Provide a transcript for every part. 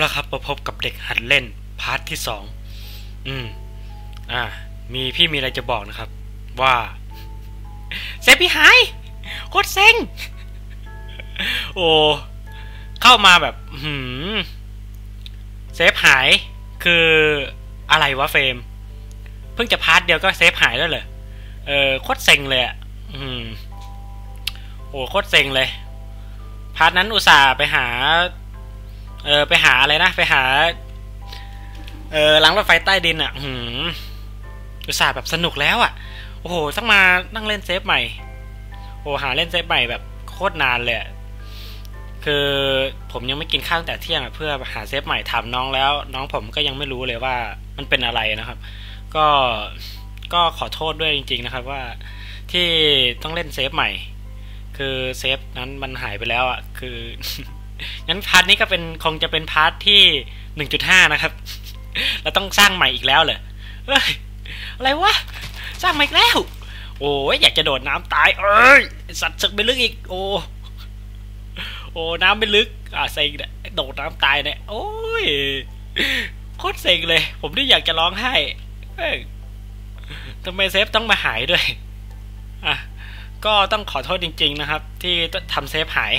แล้วครับมาพบกับเด็กหัดเล่นพาร์ทที่สองอืม อ่า มีพี่มีอะไรจะบอกนะครับ ว่าเซฟพี่หายโคตรเซ็ง โอ้ เข้ามาแบบ หืมเซฟหาย คืออะไรวะเฟรม เพิ่งจะพาร์ทเดียวก็เซฟหายแล้วเหรอ เออโคตรเซ็งเลยอะ อืม โอ้โคตรเซ็งเลย พาร์ทนั้นอุตส่าห์ไปหา เออไปหาอะไรนะ ไปหา เออหลังรถไฟใต้ดินอะหืมอุตส่าห์แบบสนุกแล้วอะ โอ้โหต้องมานั่งเล่นเซฟใหม่ โอ้หาเล่นเซฟใหม่แบบโคตรนานเลย คือผมยังไม่กินข้าวตั้งแต่เที่ยงเพื่อหาเซฟใหม่ถามน้องแล้ว น้องผมก็ยังไม่รู้เลยว่ามันเป็นอะไรนะครับ ก็ก็ขอโทษด้วยจริง ๆ นะครับว่าที่ต้องเล่นเซฟใหม่ คือเซฟนั้นมันหายไปแล้วอะ คือ งั้นพาร์ทนี้ก็เป็นคงจะเป็นพาร์ทที่หนึ่งจุดห้านะครับแล้วต้องสร้างใหม่อีกแล้วเหรอเฮ้ยอะไรวะ สร้างใหม่อีกแล้ว โอ้ยอยากจะโดดน้ำตายเอ้ยไอ้สัตว์ศึกไปลึกอีก โอ้โอ้น้ำไม่ลึก อะเซ็งเนี่ยโดดน้ำตายเนี่ยโอ้ยโคตรเซ็งเลย ผมนี่อยากจะร้องไห้ทำไมเซฟต้องมาหายด้วย อะ ก็ต้องขอโทษจริง ๆ นะครับ ที่ทำเซฟหาย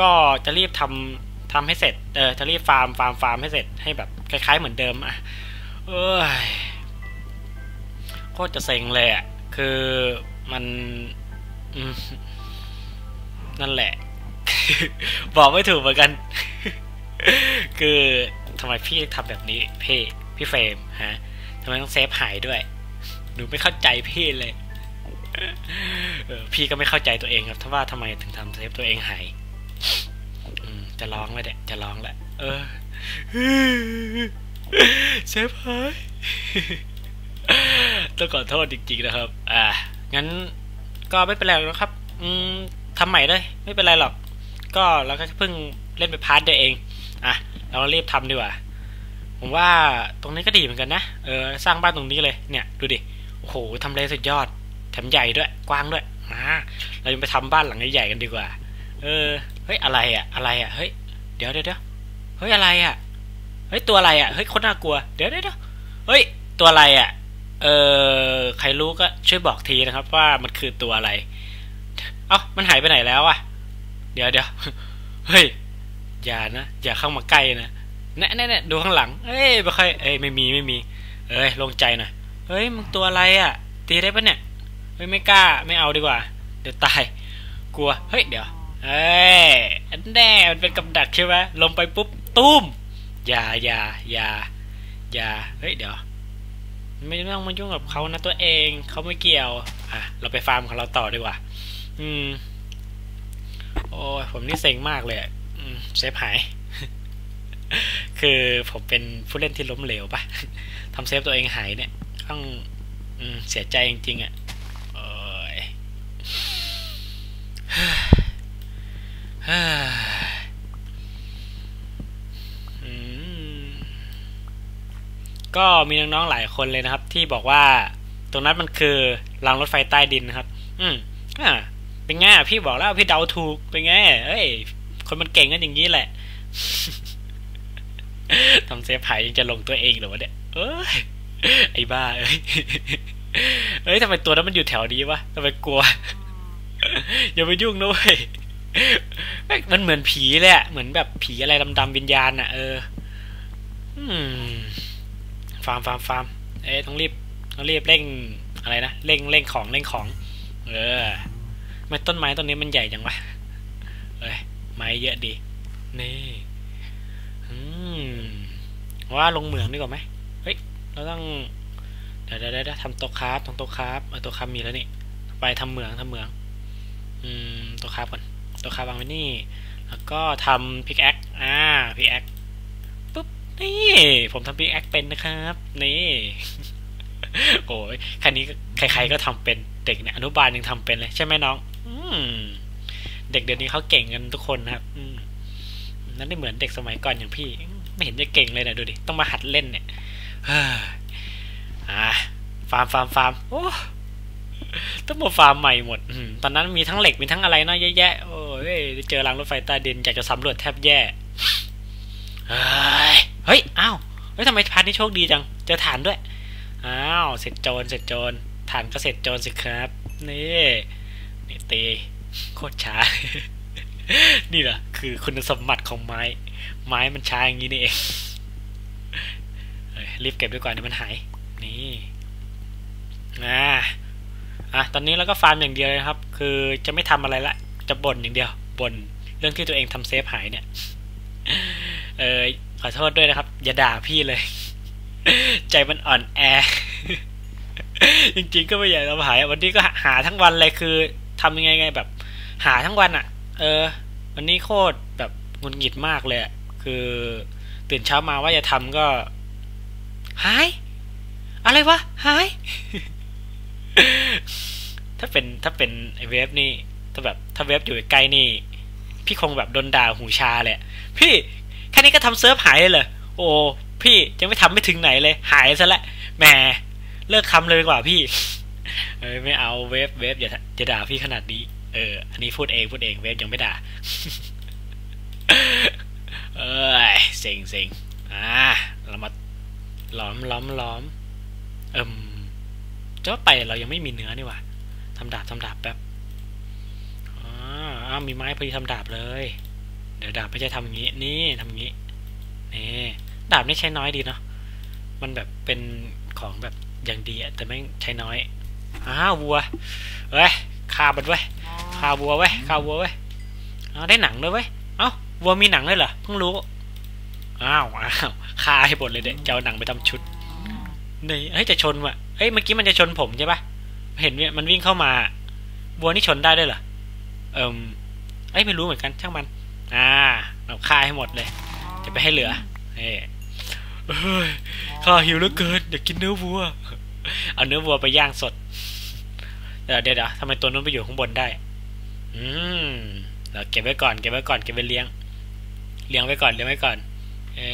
ก็จะรีบทำทำให้เสร็จ เออ จะรีบฟาร์ม ฟาร์ม ฟาร์มให้เสร็จ ให้แบบคล้าย ๆ เหมือนเดิมอะ เอ้ย โคตรจะเซ็งเลยอะ คือมันนั่นแหละ บอกไม่ถูกเหมือนกัน คือทำไมพี่ทำแบบนี้ พี่ พี่เฟรมฮะทำไมต้องเซฟหายด้วย หนูไม่เข้าใจพี่เลย พี่ก็ไม่เข้าใจตัวเองครับ ถ้าว่าทำไมถึงทำเซฟตัวเองหาย จะร้องแล้วเด็จะร้องแหละเออเซฟหายต้องขอโทษจริงๆนะครับ อ่า งั้นก็ไม่เป็นไรนะครับ อืมทำใหม่เลย ไม่เป็นไรหรอก ก็เราก็เพิ่งเล่นไปพาร์ทเดียวเอง อะ เรารีบทำดีกว่า ผมว่าตรงนี้ก็ดีเหมือนกันนะ เออ สร้างบ้านตรงนี้เลย เนี่ย ดูดิ โอ้โหทำเลสุดยอด แถมใหญ่ด้วย กว้างด้วย มา เราจะไปทำบ้านหลังใหญ่ๆกันดีกว่า เออเฮ้ยอะไรอะ อะไรอะเฮ้ยเดี๋ยวเดี๋ยวเฮ้ยอะไรอะเฮ้ยตัวอะไรอะเฮ้ยคนน่ากลัวเดี๋ยวเดี๋ยวเฮ้ยตัวอะไรอะเออใครรู้ก็ช่วยบอกทีนะครับ ว่ามันคือตัวอะไร เอ้ามันหายไปไหนแล้วอะ เดี๋ยวเดี๋ยวเฮ้ยอย่านะอย่าเข้ามาใกล้นะแน่แน่แน่ดูข้างหลังเอ้ยไม่ค่อยเอ้ยไม่มีไม่มี เอ้ยลงใจหน่อยเฮ้ยมึงตัวอะไรอะ ตีได้ปะเนี่ยเฮ้ยไม่กล้าไม่เอาดีกว่า เดี๋ยวตาย กลัวเฮ้ยเดี๋ยว เอ้ยอันแน่มันเป็นกับดักใช่ไหมลงไปปุ๊บตุ้มอย่าอย่าอย่าอย่าเฮ้ยเดี๋ยว ไม่ต้องมายุ่งกับเขานะตัวเองเขาไม่เกี่ยว อะ เราไปฟาร์มของเราต่อดีกว่า อืม โอ้ยผมนี่เซ็งมากเลยอืมเซฟหาย คือผมเป็นผู้เล่นที่ล้มเหลวปะทำเซฟตัวเองหายเนี่ย ต้องอืมเสียใจจริงๆอะ่ะโอ้ย ก็มีน้องๆหลายคนเลยนะครับ ที่บอกว่า ตรงนั้นมันคือรางรถไฟใต้ดินนะครับ อืมอ่าเป็นไงพี่บอกแล้วพี่เดาถูกเป็นไงเอ้ย คนมันเก่งกันอย่างนี้แหละทำเซฟหายยังจะลงตัวเองเหรอวะเนี่ยเอ้ยไอ้บ้าเอ้ยเอ้ยทำไมตัวนั้นมันอยู่แถวนี้วะทำไมกลัว อย่าไปยุ่งนะเว้ย มันเหมือนผีเลยอะเหมือนแบบผีอะไรดำๆวิญญาณอะเออฟาร์มฟาร์มฟาร์มเอ้ยต้องรีบต้องรีบเร่งอะไรนะเร่งเร่งของเร่งของ เออไม่ต้นไม้ต้นนี้มันใหญ่จังวะเอ้ยไม้เยอะดีนี่อืมว่าลงเหมืองดีกว่าไหมเฮ้ยเราต้องเดี๋ยวเดี๋ยวเดี๋ยวทำต๊ะคราฟทำต๊ะคราฟเออต๊ะคราฟมีแล้วนี่ไปทำเหมืองทำเหมือง อืมต๊ะคราฟก่อน ต๊ะคาฟวางไว้นี่ แล้วก็ทำพิกแอคอ่าพิกแอคปุ๊บ นี่ ผมทำพิกแอคเป็นนะครับ นี่ โอ้ยค่นี้ใครๆก็ทำเป็นเด็กเนี่ยอนุบาลยังทำเป็นเลยใช่ไหมน้อง อืมเด็กเดี๋ยวนี้เขาเก่งกันทุกคนนะครับ อืมนั่นไม่เหมือนเด็กสมัยก่อนอย่างพี่ ไม่เห็นจะเก่งเลยนะดูดิ ต้องมาหัดเล่นเนี่ยอ่าฟาร์มฟาร์มฟาร์มโอ้ต้องมาฟาร์มใหม่หมดอตอนนั้นมีทั้งเหล็กมีทั้งอะไรเนาะเยอะแยะโอ้ ยเจอรางรถไฟใต้ดินอยากจะสำรวจแทบแย่ เฮ้ย เฮ้ย อ้าว เฮ้ยทำไมพาร์ทนี้โชคดีจัง เจอฐานด้วย อ้าว เสร็จโจร เสร็จโจร ฐานก็เสร็จโจรสิครับ นี่ นี่ตีโคตรช้า นี่แหละคือคุณสมบัติของไม้ ไม้มันช้าอย่างนี้นี่เองเฮ้ยรีบเก็บด้วยก่อนเดี๋ยวมันหาย นี่อ่าอะตอนนี้เราก็ฟาร์มอย่างเดียวเลยครับ คือจะไม่ทำอะไรละ จะบ่นอย่างเดียวบ่นเรื่องที่ตัวเองทำเซฟหายเนี่ย เออขอโทษด้วยนะครับ อย่าด่าพี่เลย ใจมันอ่อนแอ จริงๆก็ไม่อยากทำหาย วันนี้ก็หาทั้งวันเลยคือทำยังไงไงแบบ หาทั้งวันอะ่ะ เออ วันนี้โคตรแบบงุดหงิดมากเลยคือตื่นเช้ามาว่าจะทำก็ หาย อะไรวะ หาย ถ้าเป็นถ้าเป็นไอเวฟนี่ ถ้าแบบถ้าเวฟอยู่ใกล้นี่ พี่คงแบบโดนด่าหูชาเละ พี่แค่นี้ก็ทำเซิร์ฟหายเลยเหรอโอ้พี่ยังไม่ทำไม่ถึงไหนเลย หายซะและแหมเลิกคำเลยดีกว่าพี่เอ้ยไม่เอาเวฟเวฟอย่าจะด่าพี่ขนาดนี้ เออ อันนี้พูดเองพูดเองเวฟยังไม่ด่า เอ้ยเซ็งเซ็งอ่าเรามาล้อมล้อมล้อมเอิมจะว่าไปเรายังไม่มีเนื้อนี่หว่าทำดาบทำดาบแป๊บ อ้าวมีไม้พอดีทำดาบเลย เดี๋ยวดาบไม่ใช่ทำอย่างนี้ นี่ทำอย่างนี้ นี่ ดาบนี่ใช้น้อยดีเนาะ มันแบบเป็นของแบบอย่างดีอะแต่ไม่ใช้น้อย อ้าววัว เว้ยฆ่ามันเว้ยฆ่าวัวเว้ยฆ่าวัวเว้ยเอาได้หนังด้วยเว้ย เอ้าวัวมีหนังด้วยเหรอ เพิ่งรู้ อ้าวอ้าวฆ่าให้หมดเลยเด็กจะเอาหนังไปทำชุดนี่เฮ้ยจะชนว่ะเฮ้ยเมื่อกี้มันจะชนผมใช่ปะเห็นเนี่ยมันวิ่งเข้ามาวัวนี่ชนได้ด้วยเหรอ เอิม เอ้ยไม่รู้เหมือนกันช่างมัน อ่าเราฆ่าให้หมดเลยจะไปให้เหลือเฮ้ยเฮ้ยข้าหิวเหลือเกินอยากกินเนื้อวัว เอาเนื้อวัวไปย่างสดเดี๋ยวเดี๋ยวทำไมตัวนู้นไปอยู่ข้างบนได้ อืมเราเก็บไว้ก่อนเก็บไว้ก่อนเก็บไว้เลี้ยง เลี้ยงไว้ก่อนเลี้ยงไว้ก่อน เอ้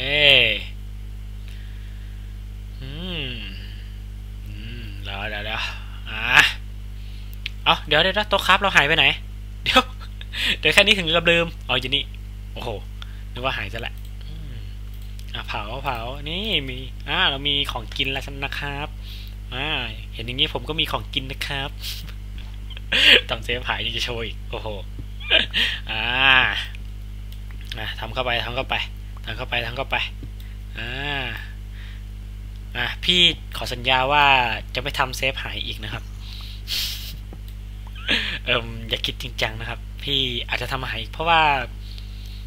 อืมอืมเดี๋ยวเดี๋ยวเดี๋ยวอ่าเอาเดี๋ยวเดี๋ยวโต๊ะครับเราหายไปไหน เดี๋ยว เดี๋ยวแค่นี้ถึงกับลืมเอาอยู่นี่ โอ้โห นึกว่าหายซะแหละอะเผาเผา นี่มี อ่า เรามีของกินแล้วนะครับ อ่า เห็นอย่างนี้ผมก็มีของกินนะครับทำเซฟหายยังจะโชว์อีก โอ้โห อ่าอะทำเข้าไปทำเข้าไปทำเข้าไปทำเข้าไป อ่า อะพี่ขอสัญญาว่าจะไม่ทำเซฟหายอีกนะครับ เอิมอย่าคิดจริงจังนะครับ พี่อาจจะทำหายอีก เพราะว่า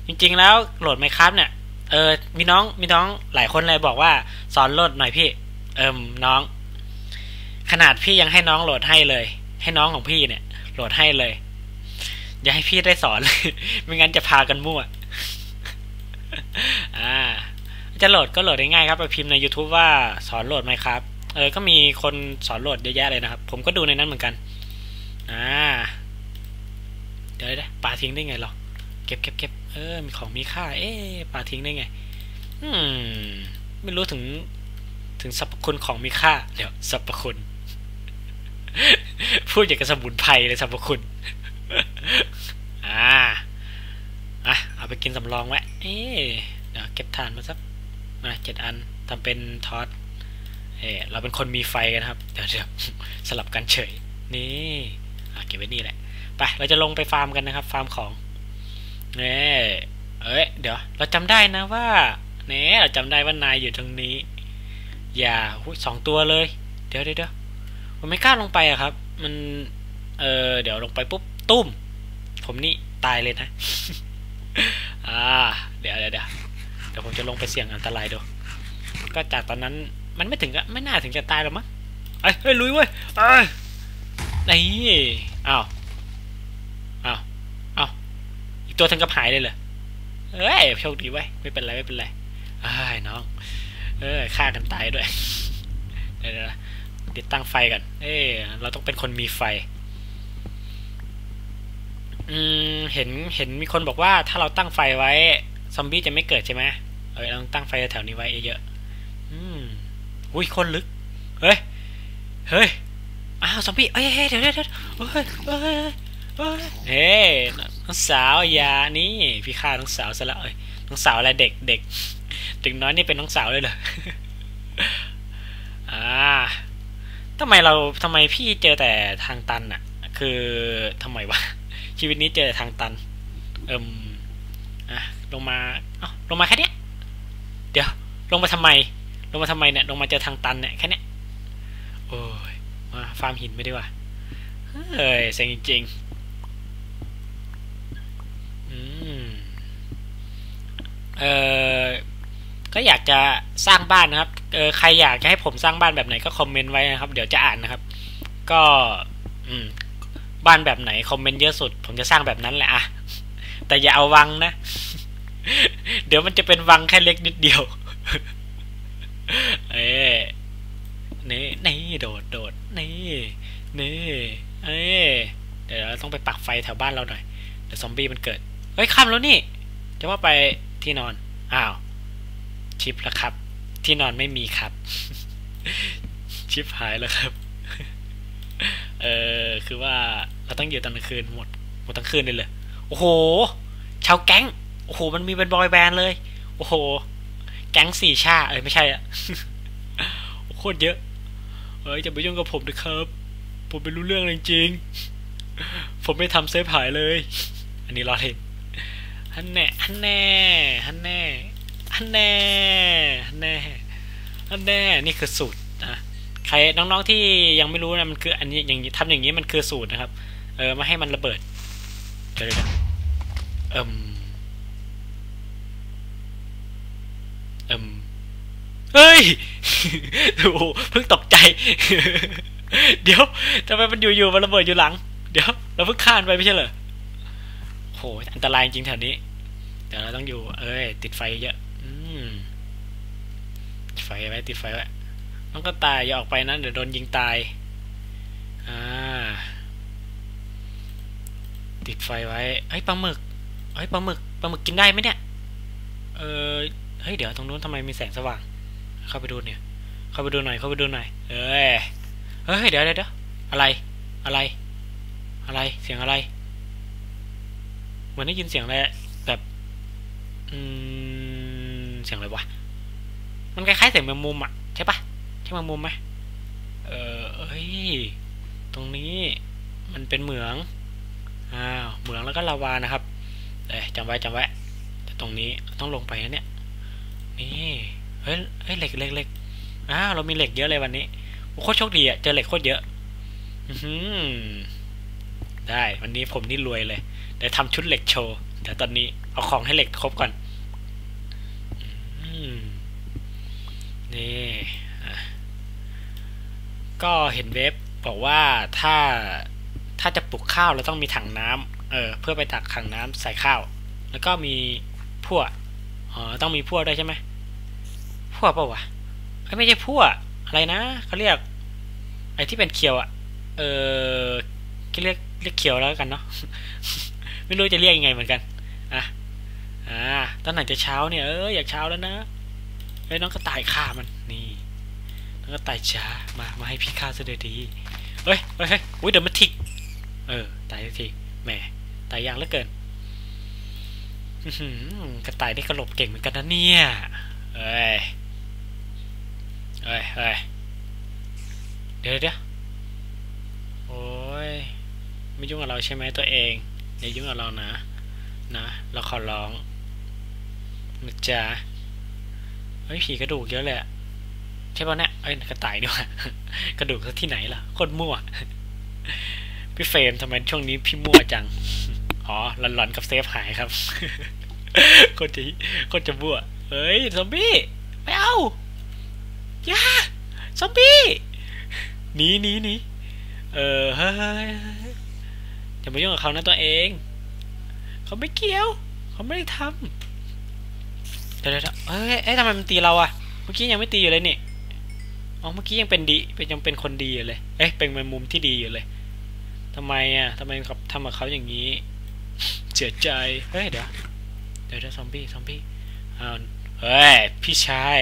จริง ๆ แล้วโหลดไมครับเนี่ยเออมีน้องมีน้องหลายคนเลยบอกว่าสอนโหลดหน่อยพี่ เอิมน้อง ขนาดพี่ยังให้น้องโหลดให้เลย ให้น้องของพี่เนี่ย โหลดให้เลย อย่าให้พี่ได้สอนเลยไม่งั้นจะพากันมั่วอ่า จะโหลดก็โหลดง่ายๆครับไปพิมพ์ใน YouTube ว่าสอนโหลดไหมครับ เออ ก็มีคนสอนโหลดเยอะแยะเลยนะครับ ผมก็ดูในนั้นเหมือนกัน อ่า ดี๋ยวได้ปาทิ้งได้ไงหรอเก็บเก็บเก็บเออมีของมีค่า เอ๊ปาทิ้งได้ไง อืม ไม่รู้ถึง ถึงสรรพคุณของมีค่า เดี๋ยวสรรพคุณ พูดอย่างกับสมุนไพรเลยสรรพคุณ อ่าอะเอาไปกินสำรองไว้ เอ๊เดี๋ยวเก็บทานมาสักนะเจ็ดอันทำเป็นทอดเออเราเป็นคนมีไฟกันครับ เดี๋ยวเดี๋ยวสลับกันเฉย นี่อะเก็บไว้นี่แหละ ไปเราจะลงไปฟาร์มกันนะครับ ฟาร์มของเนี่เอ้ยเดี๋ยว เราจำได้นะว่าเนี่ยเราจำได้ว่านายอยู่ตรงนี้ อย่าสองตัวเลย เดี๋ยวเดี๋ยวผมไม่กล้าลงไปอะครับ มันเออเดี๋ยวลงไปปุ๊บตุ้ม ผมนี่ตายเลยนะ อ่า เดี๋ยวเดี๋ยวเดี๋ยวเดี๋ยวผมจะลงไปเสี่ยงอันตรายดู ก็จากตอนนั้นมันไม่ถึงก็ไม่น่าถึงจะตายหรอกมั้งไอ้เฮ้ยลุยเว้ยเอ้ยนี่อ้าว อีกตัวถึงกับหายเลยเหรอเอ้ยโชคดีไว้ไม่เป็นไรไม่เป็นไรอ้น้อง เอ้ยฆ่ากันตายด้วยเดี๋ยวดิดตั้งไฟกัน เอ้ยเราต้องเป็นคนมีไฟ อืมเห็นเห็นมีคนบอกว่าถ้าเราตั้งไฟไว้ ซอมบี้จะไม่เกิดใช่ไหมเออเราต้องตั้งไฟแถวนี้ไว้เยอะๆอืมอุ้ยคนลึก เฮ้ย เฮ้ย อ้าวซอมบี้เอ้ยเดี๋ยวเดี๋ยวเดี๋ยวเฮ้ยเฮ้ยเฮ้ยเฮ้ย น้องสาวอย่านี่พี่ฆ่าน้องสาวซะแล้วเอ้ยน้องสาวอะไรเด็กเด็กเด็กน้อยนี่เป็นน้องสาวเลยเหรออ่าทำไมเราทำไมพี่เจอแต่ทางตันอะคือทำไมวะชีวิตนี้เจอแต่ทางตัน เอิมอะลงมาเอ้าลงมาแค่เนี้ยเดี๋ยว ลงมาทำไม ลงมาทำไมเนี่ยลงมาเจอทางตันเนี่ยแค่เนี้ยโอ้ยมาฟาร์มหินไม่ได้ว่ะเฮ้ยเซ็งจริงๆ เออก็อยากจะสร้างบ้านนะครับ เออใครอยากจะให้ผมสร้างบ้านแบบไหนก็คอมเมนต์ไว้นะครับ เดี๋ยวจะอ่านนะครับ ก็อืมบ้านแบบไหนคอมเมนต์เยอะสุด ผมจะสร้างแบบนั้นแหละอะแต่อย่าเอาวังนะ เดี๋ยวมันจะเป็นวังแค่เล็กนิดเดียว เอ้นี่นี่โดดโดดนี่นี่เอ้เดี๋ยวเราต้องไปปักไฟแถวบ้านเราหน่อย เดี๋ยวซอมบี้มันเกิด เฮ้ยค่ำแล้วนี่ จะว่าไป ที่นอน อ้าว ชิปแล้วครับ ที่นอนไม่มีครับ ชิปหายแล้วครับ เออคือว่าเราต้องอยู่ตอนกลางคืนหมดหมดทั้งคืนเลยเลยโอ้โห ชาวแก๊ง โอ้โห มันมีเป็นบอยแบนด์เลย โอ้โห แก๊งสี่ชา เอ้ยไม่ใช่อะโคตรเยอะ เอ้ยจะไปยุ่งกับผมนะครับ ผมไม่รู้เรื่องเลยจริงผมไม่ทำเซฟหายเลย อันนี้รอเล่น ฮันแน่ฮันแน่ฮันแน่ฮันแน่ฮันแน่ฮันแน่นี่คือสูตรนะใครน้องๆที่ยังไม่รู้นะมันคืออันนี้อย่างนี้ทำอย่างนี้มันคือสูตรนะครับ เออม่ให้มันระเบิดเดี๋ยวเดี๋ยวเอิมเอิมเฮ้ยโอ้เพิ่งตกใจ เดี๋ยวทำไมมันอยู่ๆมันระเบิดอยู่หลัง เดี๋ยว เราเพิ่งข้านไปไม่ใช่เหรอ หอันตรายจริงแถวนี้เดี๋ยวเราต้องอยู่ เอ้ย ติดไฟเยอะ อืมติดไฟไว้ ติดไฟไว้น้องก็ตายอย่าออกไปนะเดี๋ยวโดนยิงตาย อ่า ติดไฟไว้เฮ้ยปลาหมึกเฮ้ยปลาหมึกปลาหมึกกินได้ไหมเนี่ย เออเฮ้ยเดี๋ยวตรงนู้นทำไมมีแสงสว่าง เข้าไปดูเนี่ย เข้าไปดูหน่อยเข้าไปดูหน่อย เอ้ยเฮ้ยเดี๋ยวเดี๋ยวอะไร อะไร อะไร เสียงอะไร เหมือนได้ยินเสียงอะไรแบบอืมเสียงอะไรวะมันคล้ายๆเสียงแมงมุมอะใช่ปะใช่แมงมุมไหมเออเอ้ยตรงนี้มันเป็นเหมืองอ้าวเหมืองแล้วก็ลาวานะครับเอ้ยจำไว้จำไว้แต่ตรงนี้ต้องลงไปนะเนี่ยนี่เฮ้ยเฮ้ยเหล็กเหล็กเหล็กอ้าวเรามีเหล็กเยอะเลยวันนี้โคตรโชคดีอะเจอเหล็กโคตรเยอะอืได้วันนี้ผมนี่รวยเลย ดี๋ยวทำชุดเหล็กโชว์เดี๋ยวตอนนี้เอาของให้เหล็กครบก่อนนี่ก็เห็นเว็บบอกว่าถ้าถ้าจะปลูกข้าวเราต้องมีถังน้ำเออเพื่อไปตักถังน้ำใส่ข้าว แล้วก็มีพั่วอ๋อต้องมีพั่วด้วยใช่ไหมพั่วเปล่าวะไม่ใช่พั่วอะไรนะเขาเรียก ไอ้ที่เป็นเขียวอะเออเรียกเรียกเขียวแล้วกันเนาะ ไม่รู้จะเรียกยังไงเหมือนกันอะอ่าตอนไหนจะเช้าเนี่ยเอออยากเช้าแล้วนะไอ้น้องก็ตายฆ่ามันนี่น้องก็ตายช้ามามาให้พี่ฆ่าซะเลยดีเฮ้ยเฮ้ยเฮ้ยอุ้ยเดี๋ยวมันทิกเออตายทีแหมตายยางเหลือเกินกระต่ายได้กระหลบเก่งเหมือนกันนะเนี่ยเอ้ยเอ้ยเอ้ยเดี๋ยวเดี๋ยวโอ้ยไม่ยุ่งกับเราใช่ไหมตัวเอง อย่ายุ่งกับเรานะ นะเราขอร้องนะจ๊ะเฮ้ยผีกระดูกเยอะเลยใช่ป่ะเนี่ยเอ้ยกระต่ายนี่วะกระดูกที่ไหนล่ะโคตรมั่ว พี่เฟรมทำไมช่วงนี้พี่มั่วจัง อ๋อหลอนๆกับเซฟหายครับคนจะคนจะมั่วเฮ้ยซอมบี้ไม่เอาอย่าซอมบี้หนีหนีหนีเออเฮ้ย อย่ามายุ่งกับเขานะตัวเอง เขาไม่เกี่ยว เขาไม่ได้ทำเดี๋ยวเดี๋ยวเอ้ยเอ้ยทำไมมันตีเราอะเมื่อกี้ยังไม่ตีอยู่เลยนี่อ๋อเมื่อกี้ยังเป็นดีเป็นยังเป็นคนดีอยู่เลย เอ๊ะเป็นในมุมที่ดีอยู่เลยทำไมอะทำไมกับทำกับเขาอย่างนี้เสียใจเฮ้ยเดี๋ยวเดี๋ยวเดี๋ยวซอมบี้ซอมบี้อ้าวเฮ้ยพี่ชาย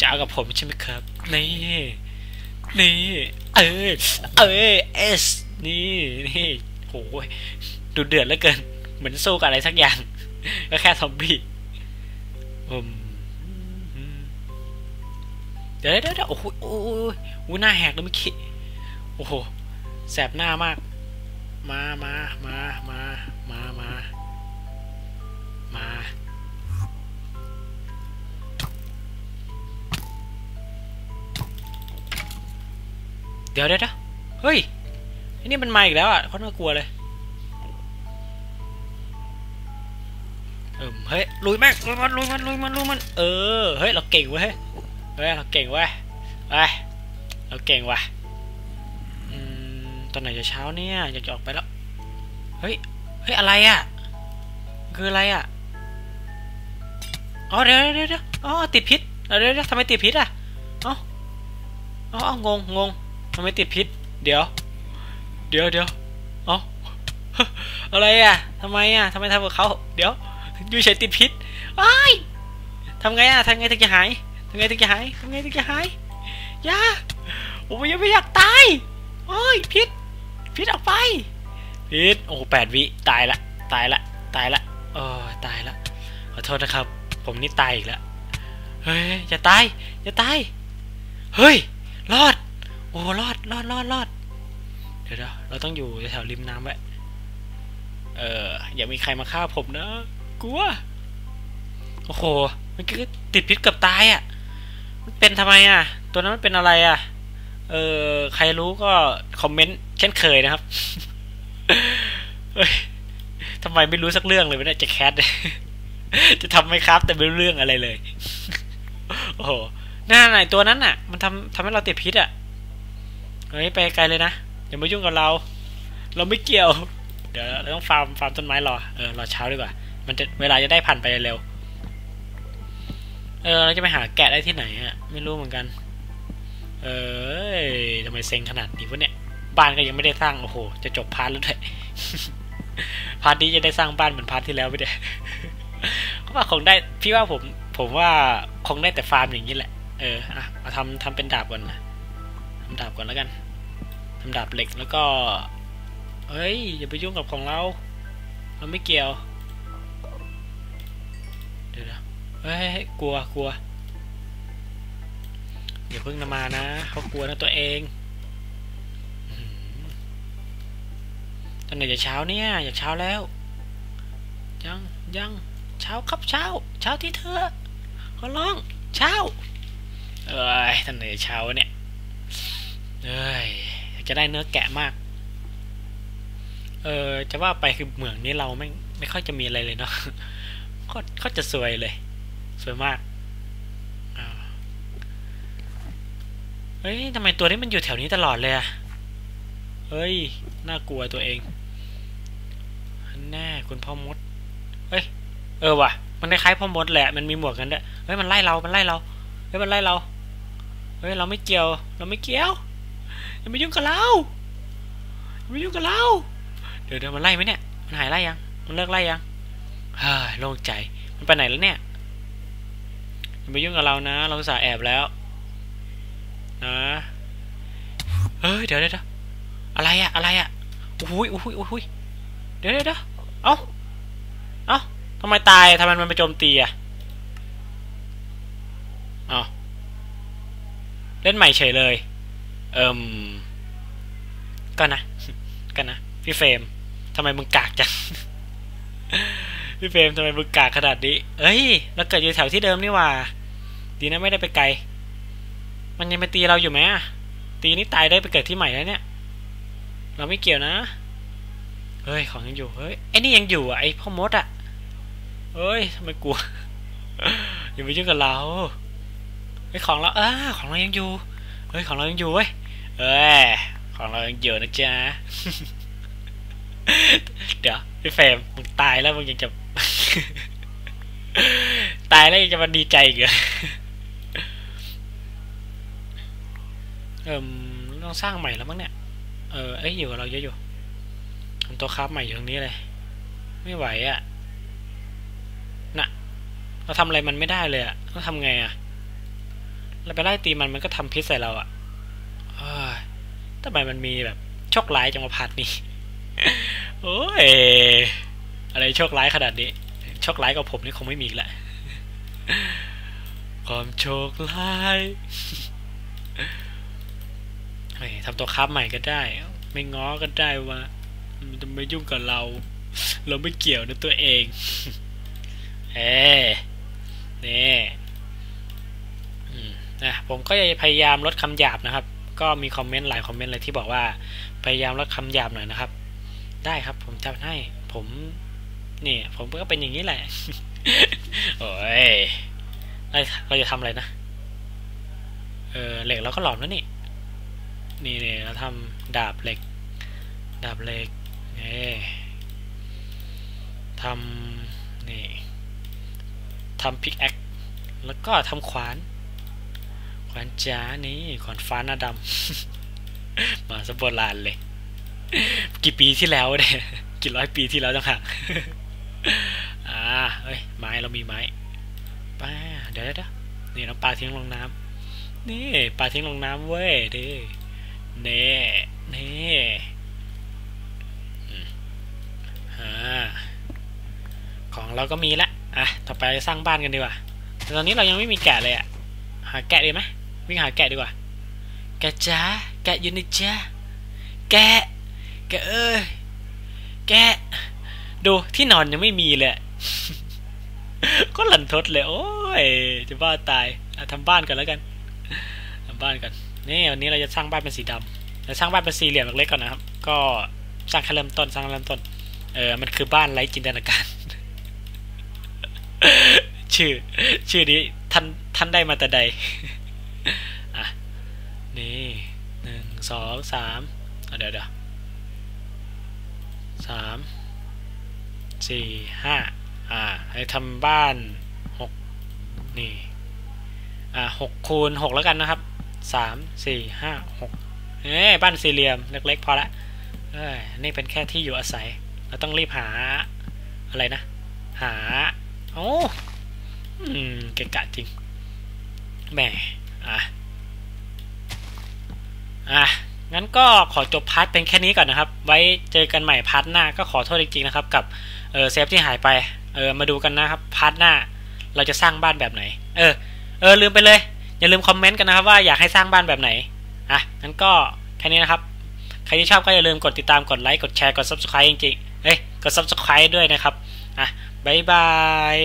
จะเอากับผมใช่ไหมครับนี่นี่เออเออเอสนี่นี่ ดูเดือดเหลือเกิน เหมือนสู้กับอะไรสักอย่าง ก็แค่ซอมบี้เดี๋ยวเดี๋ยวเดี๋ยวโอ้โหโอ้โหโอ้โหน้าแหกเลยเมื่อกี้โอ้โหแสบหน้ามาก มามามามามามามาเดี๋ยวเดี๋ยวเฮ้ย อ้นี่มันมาอีกแล้วอะเขาน่ากลัวเลย เออเฮ้ยลุยแม่งลุยมันลุยมันลุยมันลุยมัน เออ เฮ้ย เราเก่งเว้ย เฮ้ย เราเก่งเว้ย ไป เราเก่งว่ะอืมตอนไหนจะเช้าเนี่ย อยากจะออกไปแล้ว เฮ้ย เฮ้ย อะไรอะ คืออะไรอะ อ๋อ เดี๋ยวเดี๋ยวเดี๋ยวอ๋อ ติดพิษเดี๋ยวเดี๋ยวเดี๋ยวทำไมติดพิษอะอ๋ออ๋อ งงงงทำไมติดพิษ เดี๋ยว เดี๋ยวเดี๋ยวเอ๋ออะไรอะทำไมอะทำไมทำกับเขาเดี๋ยวยูเฉยติดพิษว้ายทำไงอะทำไงถึงจะหายทำไงถึงจะหายทำไงถึงจะหายยาโอ้ยยังไม่อยากตายโอ้ยพิษพิษออกไปพิษโอ้แปดวิตายละตายละตายละโอ้ตายละขอโทษนะครับ ผมนี่ตายอีกแล้วเฮ้ยอย่าตายอย่าตายเฮ้ยรอด โอ้รอดรอดรอดรอด เดี๋ยวเราต้องอยู่แถวริมน้ำไว้ เออ อย่ามีใครมาฆ่าผมนะ กลัว โอ้โห มันก็ติดพิษกับตายอะ มันเป็นทำไมอะ ตัวนั้นมันเป็นอะไรอะ เออ ใครรู้ก็คอมเมนต์เช่นเคยนะครับเฮ้ยทำไมไม่รู้สักเรื่องเลยไม่ได้จะแคสจะทำไหมครับ แต่ไม่รู้เรื่องอะไรเลย โอ้โหหน้าไหนตัวนั้นอะ มันทำทำให้เราติดพิษอะเฮ้ยไปไกลเลยนะ อย่ามายุ่งกับเรา เราไม่เกี่ยว เดี๋ยวเราต้องฟาร์มฟาร์มต้นไม้รอเออรอเช้าดีกว่า มันจะเวลาจะได้ผ่านไปเร็วเออเราจะไปหาแกะได้ที่ไหนอะไม่รู้เหมือนกัน เออทำไมเซ็งขนาดนี้วะเนี่ย บ้านก็ยังไม่ได้สร้างโอ้โห จะจบพาร์ทแล้วด้วยพาร์ทนี้จะได้สร้างบ้านเหมือนพาร์ทที่แล้วไม่ได้ก็ว่าคงได้พี่ว่าผมผมว่าคงได้แต่ฟาร์มอย่างนี้แหละ เอออะมาทำทำเป็นดาบก่อนนะทำดาบก่อนแล้วกัน ดาบเหล็กแล้วก็ เฮ้ย อย่าไปยุ่งกับของเรา เราไม่เกี่ยว เดี๋ยวนะเฮ้ยกลัวกลัวอย่าเพิ่งนำมานะเขากลัวนะตัวเองตอนไหนจะเช้าเนี่ยอยากเช้าแล้ว ยังยังเช้าครับเช้า เช้าที่เธอขอร้องเช้า เอ้ยตอนไหนเช้าเนี่ยเอ้ย จะได้เนื้อแกะมาก เออจะว่าไปคือเหมืองนี้เราไม่ไม่ค่อยจะมีอะไรเลยเนาะก็ก็จะสวยเลย สวยมากเฮ้ยทำไมตัวนี้มันอยู่แถวนี้ตลอดเลยอะเฮ้ย น่ากลัวตัวเอง แน่คุณพ่อมด เฮ้ย เออว่ะ มันคล้ายๆพ่อมดแหละ มันมีหมวกกันด้วย เฮ้ย มันไล่เรา มันไล่เรา เฮ้ย มันไล่เรา เฮ้ย เราไม่เกี่ยว เราไม่เกี่ยว อย่ามายุ่งกับเราอย่ามายุ่งกับเรา เดี๋ยวเดี๋ยวมันไล่ไหมเนี่ย มันหายไล่ยัง มันเลิกไล่ยังเฮ้ยโล่งใจ มันไปไหนแล้วเนี่ยอย่ามายุ่งกับเรานะ เราสาแอบแล้ว นะ เฮ้ย เดี๋ยวเดี๋ยวอะไรอะอะไรอะโอ้ยโอ้ยโอ้ยเดี๋ยวเดี๋ยวเอ้า เอ้าทำไมตายทำไมมันไปโจมตีอะเอ้าเล่นใหม่เฉยเลย เอิมก็นะ ก็นะ พี่เฟรมทำไมมึงกากจัง พี่เฟรมทำไมมึงกากขนาดนี้ เอ้ยเราเกิดอยู่แถวที่เดิมนี่ว่า ดีนะไม่ได้ไปไกล มันยังไปตีเราอยู่ไหมตีนี่ตายได้ไปเกิดที่ใหม่แล้วเนี่ย เราไม่เกี่ยวนะ เฮ้ยของยังอยู่ เฮ้ยไอ้นี่ยังอยู่อะไอ้พ่อมดอะเฮ้ยทำไมกลัว อย่าไปยุ่งกับเราเฮ้ของเราเออของเรายังอยู่ เฮ้ยของเรายังอยู่เว้ย เอ้ยของเรายังเยอะนะจ๊ะเดี๋ยวพี่เฟรมมึงตายแล้วมึงยังจะ ตายแล้วยังจะมาดีใจอีกเหรอเออต้องสร้างใหม่แล้วมั้งเนี่ย เออเอ้ยอยู่กับเราเยอะอยู่ทำตัวคราฟใหม่อยู่ตรงนี้เลย ไม่ไหวอะ่ะน่ะ เราทำอะไรมันไม่ได้เลยอะ่ะต้องทำไงอะ่ะเราไปไล่ตีมันมันก็ทำพิษใส่เราอะ่ะ ทำไมมันมีแบบโชคร้ายจังมาพัดนี่โอ้ยอะไรโชคร้ายขนาดนี้โชคร้ายกับผมนี่คงไม่มีอีกแหละความโชคร้ายเฮ้ยทำตัวค้าใหม่ก็ได้ ไม่ง้อก็ได้ว่ามันจะไม่ยุ่งกับเรา เราไม่เกี่ยวนะตัวเอง เอ้นี่อืมนะผมก็จะพยายามลดคำหยาบนะครับ ก็มีคอมเมนต์หลายคอมเมนต์เลยที่บอกว่าพยายามลดคำหยาบหน่อยนะครับ ได้ครับผมจะให้ ผมนี่ผมก็เป็นอย่างนี้แหละ โอ้ยเราจะทำอะไรนะ เออเหล็กเราก็หลอมแล้วนี่ นี่เนี่ยเราทำดาบเหล็ก ดาบเหล็กนี่ทำนี่ทำพิกแอคแล้วก็ทำขวาน วานจ้านี่ขวานฟ้าหน้าดำ มาสมโบราณเลย กี่ปีที่แล้วเนี่ยกี่ร้อยปีที่แล้วจังค่ะอ่าเอ้ยไม้เรามีไม้ป้าเดี๋ยวเดี๋ยวนี่น้ำปลาทิ้งลงน้ำนี่ปลาทิ้งลงน้ำเว้ยดิเน่เน่อืมอ่าของเราก็มีละอะต่อไปสร้างบ้านกันดีกว่าแต่ตอนนี้เรายังไม่มีแกะเลยอะหาแกะดีไหม วิ่งหาแกะดีกว่า แกะจ้าแกะอยู่ในจ้าแกะ แกะเอ้ย แกะ ดูที่นอนยังไม่มีเลยก็หลันทดเลย โอ้ย จะบ้าตายอะทำบ้านกันแล้วกันทำบ้านกันนี่วันนี้เราจะสร้างบ้านเป็นสีดำเราสร้างบ้านเป็นสี่เหลี่ยมเล็กๆก่อนนะครับ ก็สร้างแค่เริ่มต้นสร้างเริ่มต้น เออ มันคือบ้านไร้จินตนาการ ชื่อ ชื่อนี้ท่านท่านได้มาแต่ใด นี่หนึ่งสองสามเดี๋ยวเดี๋ยวสามสี่ห้าอ่าให้ทำบ้านหกนี่อ่าหกคูณหกแล้วกันนะครับสามสี่ห้าหกเอ้บ้านสี่เหลี่ยมเล็กๆพอละเอ้ยนี่เป็นแค่ที่อยู่อาศัย เราต้องรีบหาอะไรนะ หาโอ้อืมเกะกะจริงแหมอะ อะงั้นก็ขอจบพาร์ทเป็นแค่นี้ก่อนนะครับ ไว้เจอกันใหม่พาร์ทหน้าก็ขอโทษจริงๆนะครับ กับเออเซฟที่หายไปเออมาดูกันนะครับพาร์ทหน้าเราจะสร้างบ้านแบบไหน เออ เออลืมไปเลย อย่าลืมคอมเมนต์กันนะครับว่าอยากให้สร้างบ้านแบบไหนอะงั้นก็แค่นี้นะครับ ใครที่ชอบก็อย่าลืมกดติดตามกดไลค์กดแชร์กด subscribe จริงๆเอ้ยกด subscribe ด้วยนะครับอะบายบาย